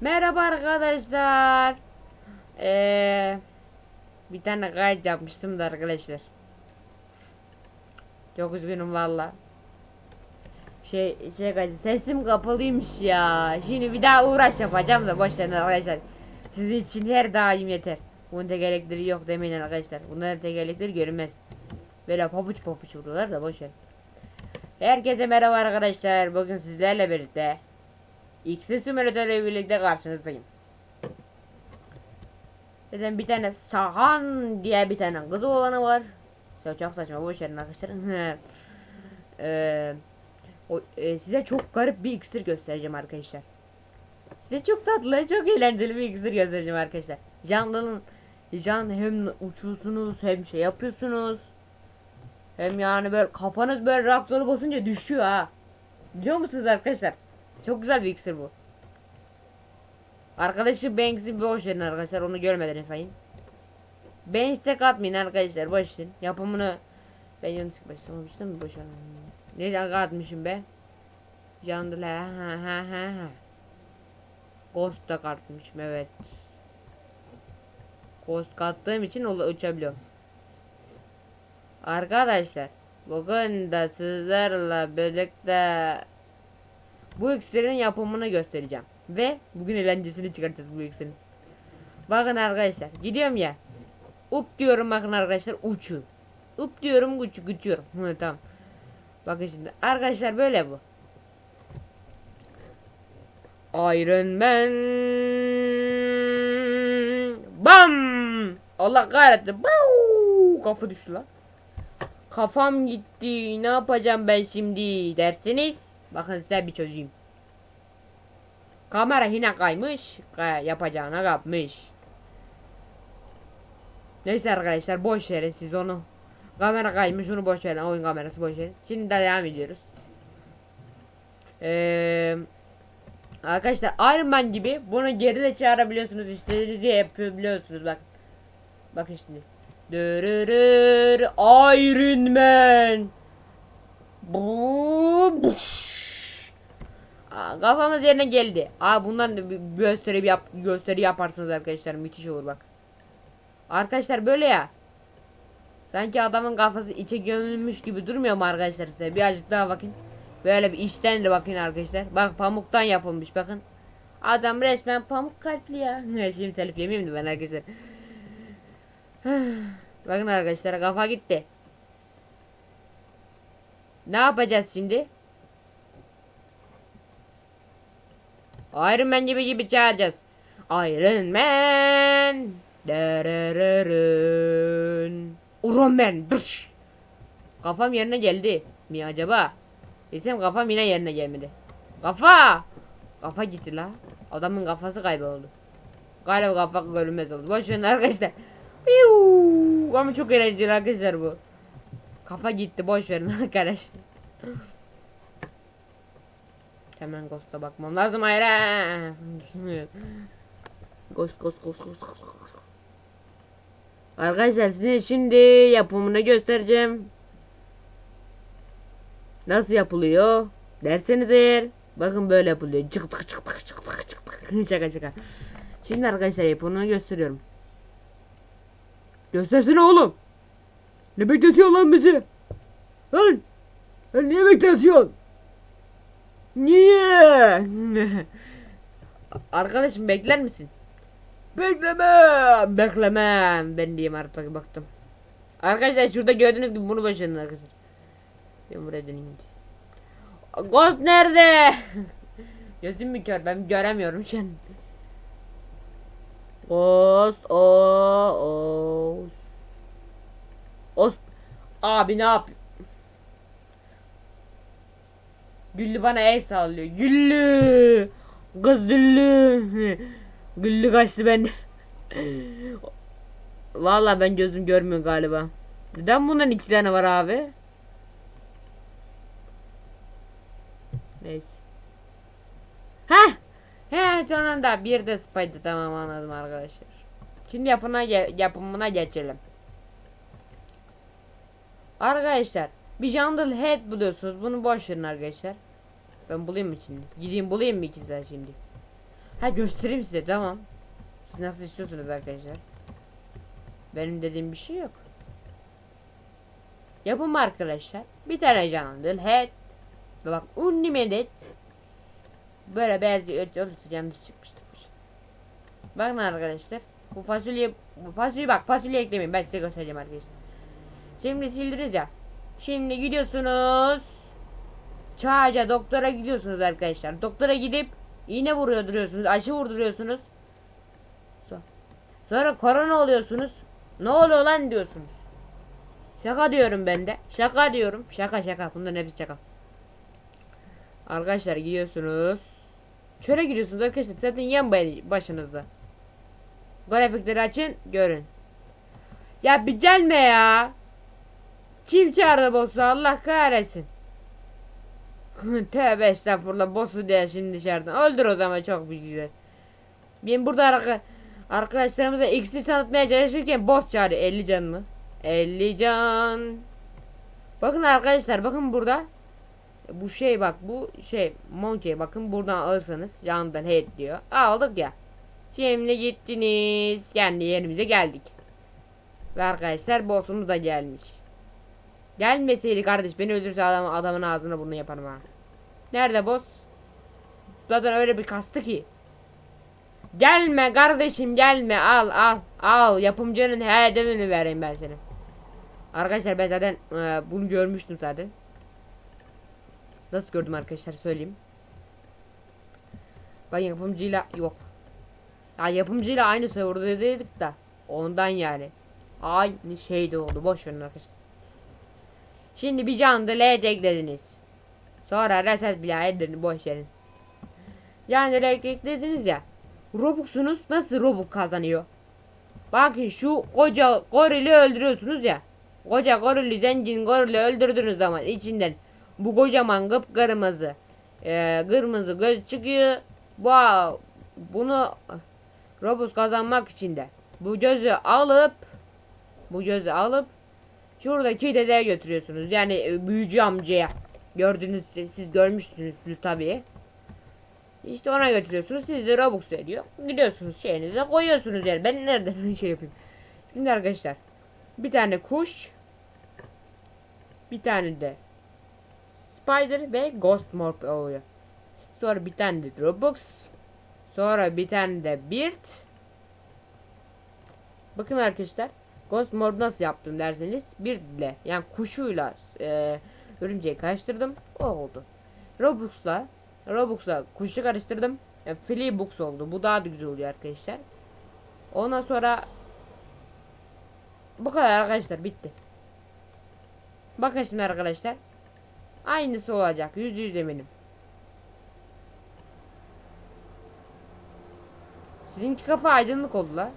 Merhaba arkadaşlar. Ee, bir tane kayıt yapmıştım da arkadaşlar. Çok üzgünüm valla. Şey şey kaydı sesim kapalıymış ya. Şimdi bir daha uğraş yapacağım da boş arkadaşlar. Sizin için her daim yeter. Bunun tekerlekleri yok demeyin arkadaşlar. Bunların tekerlekleri görünmez. Böyle pabuç pabuç vuruyorlar da boş verin. Herkese merhaba arkadaşlar. Bugün sizlerle birlikte X'li simülatörle birlikte karşınızdayım. Zaten bir tane Sahan diye bir tane kız olanı var. Ya çok saçma boş verin arkadaşlar. Eee, o, e, size çok garip bir iksir göstereceğim arkadaşlar. Size çok tatlı, çok eğlenceli bir iksir göstereceğim arkadaşlar. Canlının can hem uçuyorsunuz hem şey yapıyorsunuz. Hem yani böyle kafanız böyle reaktörü basınca düşüyor ha. Biliyor musunuz arkadaşlar? Çok güzel bir iksir bu. Arkadaşı Banks'i boş verin arkadaşlar onu görmediniz sayın. Banks tek atmayın arkadaşlar boş verin. Yapımını ben yanlış başlamamıştım mı boş verin. Neden atmışım be? Candıla ha ha ha ha. Ghost da katmışım evet. Ghost kattığım için uçabiliyorum. Arkadaşlar bugün de sizlerle birlikte bu iksirin yapımını göstereceğim. Ve bugün eğlencesini çıkartacağız bu iksirin. Bakın arkadaşlar gidiyorum ya. Up diyorum bakın arkadaşlar uçu. Up diyorum uç uçuyorum. Hı, tamam. Bakın şimdi arkadaşlar böyle bu. Iron Man. Bam! Allah kahretsin. Bau! Kafa düştü lan. Kafam gitti. Ne yapacağım ben şimdi dersiniz. Bakın size bir çözeyim. Kamera yine kaymış. Ka- yapacağına kapmış. Neyse arkadaşlar boş verin siz onu. Kamera kaymış onu boş verin. Oyun kamerası boş verin. Şimdi devam ediyoruz. Eee Arkadaşlar Iron Man gibi bunu geri de çağırabiliyorsunuz. İstediğinizi yapabiliyorsunuz bak. Bakın şimdi. Dırırır Iron Man. Bu buş. Kafamız yerine geldi. Aa bundan da bir gösteri bir yap gösteri yaparsınız arkadaşlar. Müthiş olur bak. Arkadaşlar böyle ya. Sanki adamın kafası içe gömülmüş gibi durmuyor mu arkadaşlar size? Birazcık daha bakın. Böyle bir içten de bakın arkadaşlar. Bak pamuktan yapılmış bakın. Adam resmen pamuk kalpli ya. Şimdi telif yemeyeyim de ben arkadaşlar. bakın arkadaşlar kafa gitti. Ne yapacağız şimdi? Iron Man gibi gibi çağıracağız. Iron Man. Derererün. Iron Man. Dış. Kafam yerine geldi mi acaba? Desem kafam yine yerine gelmedi. Kafa! Kafa gitti la. Adamın kafası kayboldu. Galiba kafa görünmez oldu. Boş verin arkadaşlar. Ama çok eğlenceli arkadaşlar bu. Kafa gitti boş verin arkadaşlar. Hemen Ghost'a bakmam lazım hayır. ha. Ghost ghost ghost ghost ghost. ghost. Arkadaşlar size şimdi yapımını göstereceğim. Nasıl yapılıyor? Derseniz eğer bakın böyle yapılıyor. Çıktık çıktık çıktık çıktık. şaka şaka. Şimdi arkadaşlar yapımını gösteriyorum. Göstersene oğlum. Ne bekletiyor lan bizi? Lan! Lan niye bekletiyorsun? Niye? Arkadaşım bekler misin? Beklemem. Beklemem. Ben diyeyim artık baktım. Arkadaşlar şurada gördüğünüz gibi bunu başlayın arkadaşlar. Ben buraya döneyim. Ghost nerede? Gözüm mü kör? Ben göremiyorum şu an. Ghost o o Os Abi ne yap? Güllü bana el sallıyor. Güllü. Kız Güllü. Güllü kaçtı benden. Vallahi ben gözüm görmüyor galiba. Neden bundan iki tane var abi? Neyse. Heh. He sonunda bir de Spider tamam anladım arkadaşlar. Şimdi yapına ge- yapımına geçelim. Arkadaşlar bir Jungle Head buluyorsunuz. Bunu boş verin arkadaşlar. Ben bulayım mı şimdi? Gideyim bulayım mı ikizler şimdi? Ha göstereyim size tamam. Siz nasıl istiyorsunuz arkadaşlar? Benim dediğim bir şey yok. Yapın arkadaşlar. Bir tane canlı head. Ve bak unlimited. Böyle beyaz olursa yanlış çıkmıştır. Bakın arkadaşlar. Bu fasulye bu fasulye bak fasulye eklemeyin. Ben size göstereceğim arkadaşlar. Şimdi sildiniz ya. Şimdi gidiyorsunuz. Çağca doktora gidiyorsunuz arkadaşlar. Doktora gidip iğne vuruyorduruyorsunuz. Aşı vurduruyorsunuz. So- Sonra korona oluyorsunuz. Ne oluyor lan diyorsunuz. Şaka diyorum ben de. Şaka diyorum. Şaka şaka. Bunların hepsi şaka. Arkadaşlar gidiyorsunuz. Şöyle gidiyorsunuz arkadaşlar. Zaten yan başınızda. Grafikleri açın. Görün. Ya bir gelme ya. Kim çağırdı boss'u Allah kahretsin. Tövbe estağfurullah boss'u diye şimdi dışarıdan. Öldür o zaman çok güzel. Ben burada arka, arkadaşlarımıza X'i tanıtmaya çalışırken boss çağırıyor. 50 can mı? 50 can. Bakın arkadaşlar bakın burada. Bu şey bak bu şey monkey bakın buradan alırsanız yandan head diyor. Aldık ya. Şimdi gittiniz. Kendi yerimize geldik. Ve arkadaşlar boss'umuz da gelmiş. Gelmeseydi kardeş beni öldürse adam, adamın ağzına bunu yaparım ha. Nerede boss? Zaten öyle bir kastı ki. Gelme kardeşim gelme al al al yapımcının hedefini vereyim ben senin. Arkadaşlar ben zaten e, bunu görmüştüm zaten. Nasıl gördüm arkadaşlar söyleyeyim. Ben yapımcıyla yok. Ya yapımcıyla aynı serverda dedik da ondan yani. Aynı şeyde oldu boş verin arkadaşlar. Şimdi bir canlı LED eklediniz. Sonra reset bile edin boş verin. Yani LED eklediniz ya. Robux'unuz nasıl Robux kazanıyor? Bakın şu koca gorili öldürüyorsunuz ya. Koca gorili zengin gorili öldürdüğünüz zaman içinden bu kocaman kıpkırmızı e, kırmızı göz çıkıyor. Bu bunu Robux kazanmak için de bu gözü alıp bu gözü alıp şuradaki dedeye götürüyorsunuz. Yani e, büyücü amcaya. Gördünüz siz, görmüşsünüzdür tabii. İşte ona götürüyorsunuz. Siz de Robux veriyor. Gidiyorsunuz şeyinize koyuyorsunuz yani. Ben nereden şey yapayım. Şimdi arkadaşlar. Bir tane kuş. Bir tane de Spider ve Ghost Morph oluyor. Sonra bir tane de Robux. Sonra bir tane de Beard. Bakın arkadaşlar. Ghost Morph nasıl yaptım derseniz bir ile yani kuşuyla e, örümceği karıştırdım. O oldu. Robux'la Robux'la kuşu karıştırdım. E, Fleabux oldu. Bu daha da güzel oluyor arkadaşlar. Ondan sonra bu kadar arkadaşlar bitti. Bakın şimdi arkadaşlar. Aynısı olacak. Yüzde yüz eminim. Sizinki kafa aydınlık oldu la.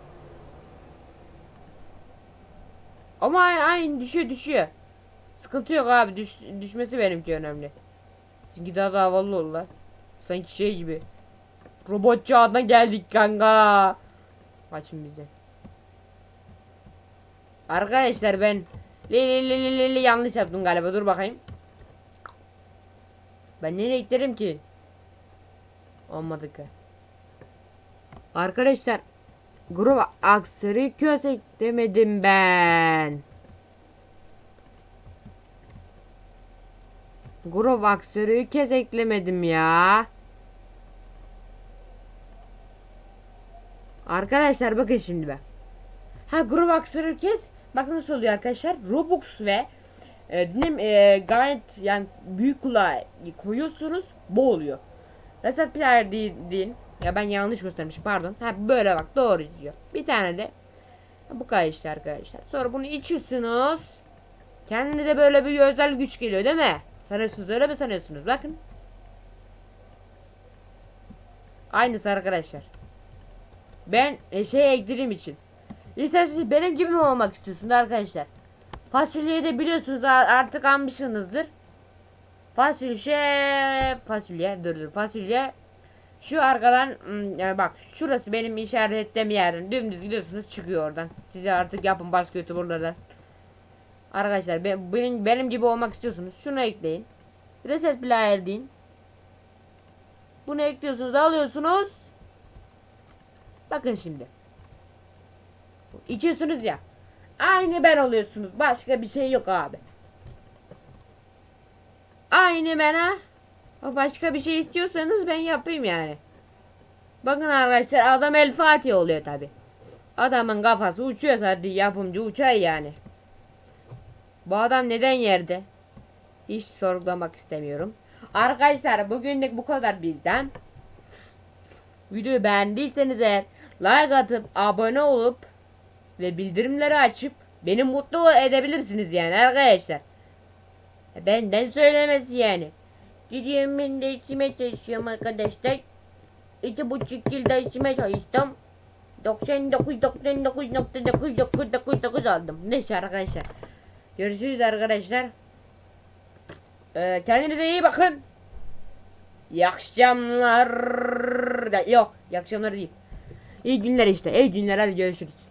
Ama ay- aynı düşüyor düşüyor. Sıkıntı yok abi düş, düşmesi benimki önemli. Sizinki daha da havalı oldu la. Sanki şey gibi. Robot çağına geldik kanka. Açın bize. Arkadaşlar ben li li li li li yanlış yaptım galiba dur bakayım. Ben nereye giderim ki? Olmadı ki. Arkadaşlar grup aksırı kösek demedim ben. Grup aksırı kez eklemedim ya. Arkadaşlar bakın şimdi ben. Ha grup aksırı kes. Bak nasıl oluyor arkadaşlar. Robux ve e, dinle, e, gayet yani büyük kulağa koyuyorsunuz. Bu oluyor. Reset player değil, değil. Ya ben yanlış göstermişim pardon. Ha böyle bak doğru diyor. Bir tane de bu kadar işte arkadaşlar. Sonra bunu içiyorsunuz. Kendinize böyle bir özel güç geliyor değil mi? Sanıyorsunuz öyle mi sanıyorsunuz? Bakın. Aynısı arkadaşlar. Ben e, şey eklediğim için. İsterseniz benim gibi mi olmak istiyorsunuz arkadaşlar? Fasulyeyi de biliyorsunuz artık almışsınızdır. Fasulye, fasulye, dur dur fasulye. Şu arkadan hmm, yani bak şurası benim işaretlediğim yerin. Dümdüz gidiyorsunuz çıkıyor oradan. Size artık yapın başka youtuberlardan. Arkadaşlar ben, benim, benim gibi olmak istiyorsunuz. Şunu ekleyin. Reset player deyin. Bunu ekliyorsunuz alıyorsunuz. Bakın şimdi. İçiyorsunuz ya. Aynı ben oluyorsunuz. Başka bir şey yok abi. Aynı ben ha. Başka bir şey istiyorsanız ben yapayım yani. Bakın arkadaşlar adam El Fatih oluyor tabi. Adamın kafası uçuyor zaten yapımcı uçay yani. Bu adam neden yerde? Hiç sorgulamak istemiyorum. Arkadaşlar bugünlük bu kadar bizden. Videoyu beğendiyseniz eğer like atıp abone olup ve bildirimleri açıp beni mutlu edebilirsiniz yani arkadaşlar. Benden söylemesi yani. Gidiyorum de içime çalışıyorum arkadaşlar. İki buçuk yılda içime çalıştım. 99.99.999 aldım. Neyse arkadaşlar. Görüşürüz arkadaşlar. Ee, kendinize iyi bakın. İyi akşamlar. Yok, iyi akşamlar değil. İyi günler işte. İyi günler hadi görüşürüz.